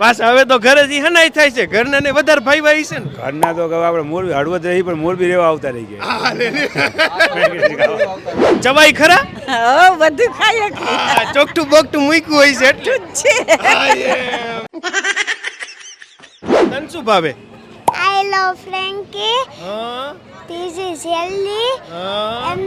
પાછા હવે તો ઘરે જ હનાઈ થાય છે. ઘરના ને વધારે ભાઈ ભાઈ છે ને. ઘરના તો આપણે મોરબી હળવદ રહી પણ મોરબી રહેવા આવતા રહી ગયા. ચવાઈ ખરા? હા બધું ખાઈએ ચોકઠું ચોકટું બોકટું મૂક્યું હોય છે. એટલે છે. તન શું ભાવે? આઈ લવ ફ્રેન્કી હા. This is એમ હા. And,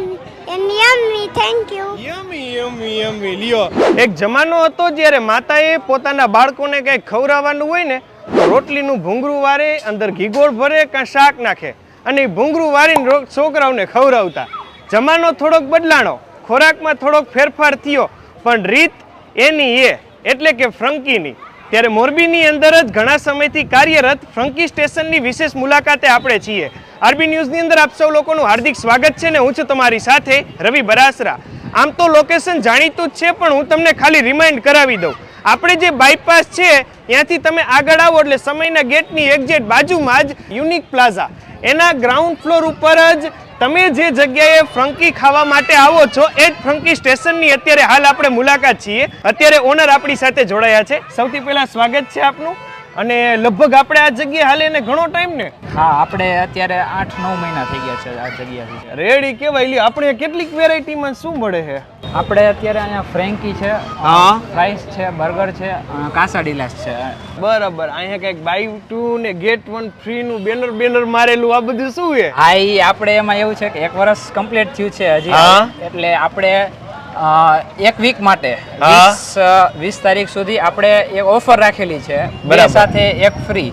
and yummy. Thank you. યમી યમી યમી લ્યો. એક જમાનો હતો જ્યારે માતાએ પોતાના બાળકોને કંઈક ખવડાવવાનું હોય ને તો રોટલીનું ભૂંગળું વારે અંદર ઘીગોળ ભરે કાં શાક નાખે. અને એ ભૂંગળું વારીને છોકરાઓને ખવડાવતા. જમાનો થોડોક બદલાણો. ખોરાકમાં થોડોક ફેરફાર થયો. પણ રીત એની એ. એટલે કે ફ્રંકીની. ત્યારે મોરબીની અંદર જ ઘણા સમયથી કાર્યરત ફ્રંકી સ્ટેશનની વિશેષ મુલાકાતે આપણે છીએ. આરબી ન્યૂઝની અંદર આપ સૌ લોકોનું હાર્દિક સ્વાગત છે ને હું છું તમારી સાથે રવિ બરાસરા. આમ તો લોકેશન જાણીતું જ છે, પણ હું તમને ખાલી રિમાઇન્ડ કરાવી દઉં. આપણે જે બાયપાસ છે, ત્યાંથી તમે આગળ આવો એટલે સમયના ગેટની એક્ઝેટ બાજુમાં જ યુનિક પ્લાઝા એના ગ્રાઉન્ડ ફ્લોર ઉપર જ તમે જે જગ્યાએ ફ્રંકી ખાવા માટે આવો છો, એ જ ફ્રંકી સ્ટેશનની અત્યારે હાલ આપણે મુલાકાત છીએ. અત્યારે ઓનર આપણી સાથે જોડાયા છે. સૌથી પહેલા સ્વાગત છે આપનું. અને લગભગ આપણે આ જગ્યાએ હાલે ને ઘણો ટાઈમ ને? હા આપણે અત્યારે આઠ નવ મહિના થઈ ગયા છે આ જગ્યાથી રેડી કેવાય લ્યો. આપણે કેટલીક વેરાયટીમાં શું મળે છે? આપણે અત્યારે અહીંયા ફ્રેન્કી છે હા. ફ્રાઈસ છે બર્ગર છે કાસાડીલાસ છે. બરાબર. અહીંયા કંઈક બાય ટુ ને ગેટ વન ફ્રી નું બેનર બેનર મારેલું. આ બધું શું છે? હા એ આપણે એમાં એવું છે કે એક વર્ષ કમ્પ્લીટ થયું છે હજી. એટલે આપણે એક વીક માટે. વીસ તારીખ સુધી આપણે એક ઓફર રાખેલી છે. બે બરાબર. સાથે એક ફ્રી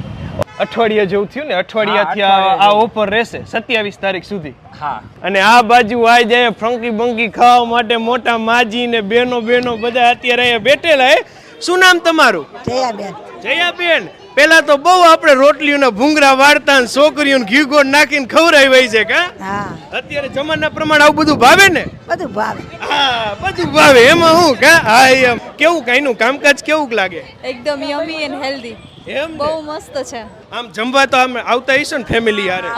અઠવાડિયા જેવું થયું ને અઠવાડિયાથી આ અઠવાડિયા આ જેવું. ઓફર રહેશે સત્યાવીસ તારીખ સુધી. હા. અને આ બાજુ આઈ જાય ફ્રંકી બંકી ખાવા માટે મોટા માજી ને બેનો બેનો બધા અત્યારે અહીંયા બેઠેલા હે. શું નામ તમારું? જયાબેન. જયાબેન. પેલા તો બહુ આપણે રોટલીઓના ભૂંગરા વાળતા ને છોકરીઓને ઘી ગોળ નાખીને ખવડાવી છે કા? અત્યારે જમાના પ્રમાણે આવું બધું ભાવે ને? બધું ભાવે. હા બધું ભાવે. એમાં હું કા? હા એમ. કેવું કાંઈનું કામકાજ કેવું લાગે? એકદમ યમી એન્ડ હેલ્ધી એમ બહુ મસ્ત છે. આમ જમવા તો આમ આવતા હશો ને ફેમિલી યારે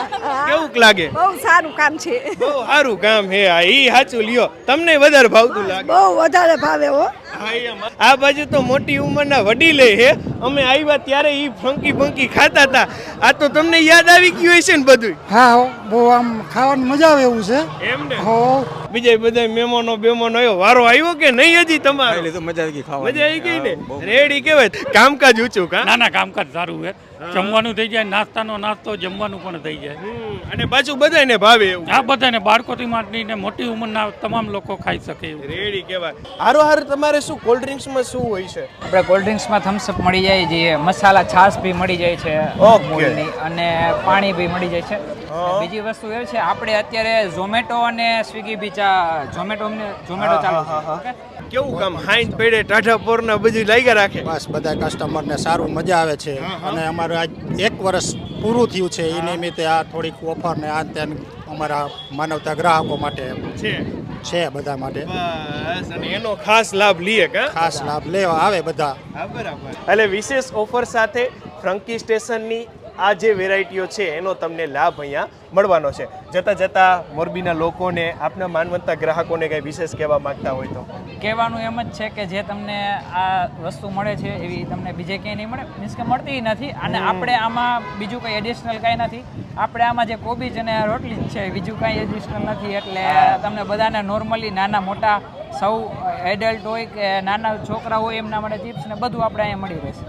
કેવું લાગે? બહુ સારું કામ છે. બહુ સારું કામ હે આ. ઈ સાચું લ્યો. તમને વધારે ભાવતું લાગે. બહુ વધારે ભાવે હો. આ બાજુ તો મોટી ઉંમરના વડીલે હે અમે આવ્યા ત્યારે ઈ ફંકી ફંકી ખાતા હતા. આ તો તમને યાદ આવી ગયું હશે ને બધું હા બહુ આમ ખાવાની મજા આવે એવું છે. એમ ને? હો. બીજા બધા મહેમાનો બેમાનો આવ્યો વારો આવ્યો કે નહીં હજી તમારે? એટલે તો મજા આવી ગઈ મજા આવી ગઈ ને? રેડી કેવાય કામકાજ ઊંચું કા? ના ના કામકાજ સારું છે. જમવાનું થઈ જાય નાસ્તાનો નાસ્તો જમવાનું પણ થઈ જાય. અને પાછું બધાને ભાવે એવું આ બધાને બાળકોથી માંડીને મોટી ઉંમરના તમામ લોકો ખાઈ શકે એવું રેડી કહેવાય. હારો હાર તમારે શું કોલ્ડ ડ્રિંક્સમાં શું હોય છે? આપણે કોલ્ડ ડ્રિંક્સમાં થમ્સઅપ મળી જાય જે મસાલા છાશ બી મળી જાય છે. અને પાણી બી મળી જાય છે. બીજી વસ્તુ એ છે આપણે અત્યારે ઝોમેટો અને સ્વિગી બી ઝોમેટો ઝોમેટો ચાલુ છે ઓકે? કેવું કામ? હાઈન પેડે ટાઢા પોરના બધું લાગ્યા રાખે? બસ બધા કસ્ટમરને સારું મજા આવે છે. અને અમારું આજ એક વર્ષ પૂરું થયું છે એ નિમિત્તે આ થોડીક ઓફર ને આ ને અમારા માનવતા ગ્રાહકો માટે છે. છે બધા માટે. બસ અને એનો ખાસ લાભ લઈએ કા? ખાસ લાભ લેવા આવે બધા. બરાબર. એટલે વિશેષ ઓફર સાથે ફ્રંકી સ્ટેશનની આ જે વેરાયટીઓ છે એનો તમને લાભ અહીંયા મળવાનો છે. જતાં જતાં મોરબીના લોકોને આપના માનવંતા ગ્રાહકોને કંઈ વિશેષ કહેવા માંગતા હોય તો? કહેવાનું એમ જ છે કે જે તમને આ વસ્તુ મળે છે એવી તમને બીજે ક્યાંય નહીં મળે. મીન્સ કે મળતી નથી અને આપણે આમાં બીજું કંઈ એડિશનલ કાંઈ નથી. આપણે આમાં જે કોબીજ અને રોટલી છે બીજું કાંઈ એડિશનલ નથી. એટલે તમને બધાને નોર્મલી નાના મોટા સૌ એડલ્ટ હોય કે નાના છોકરા હોય એમના માટે ચિપ્સ ને બધું આપણે અહીંયા મળી રહેશે.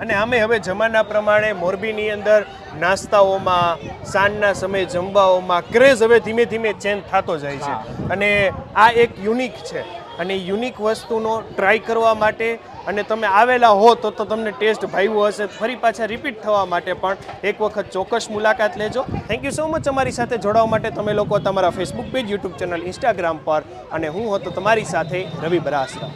અને અમે હવે જમાના પ્રમાણે મોરબીની અંદર નાસ્તાઓમાં સાંજના સમયે જમવાઓમાં ક્રેઝ હવે ધીમે ધીમે ચેન્જ થતો જાય છે. અને આ એક યુનિક છે. અને યુનિક વસ્તુનો ટ્રાય કરવા માટે અને તમે આવેલા હો તો તો તમને ટેસ્ટ ભાવ્યું હશે. ફરી પાછા રિપીટ થવા માટે પણ એક વખત ચોક્કસ મુલાકાત લેજો. થેન્ક યુ સો મચ અમારી સાથે જોડાવા માટે. તમે લોકો તમારા Facebook page YouTube channel Instagram પર અને હું હતો તમારી સાથે રવિ બરાસરા.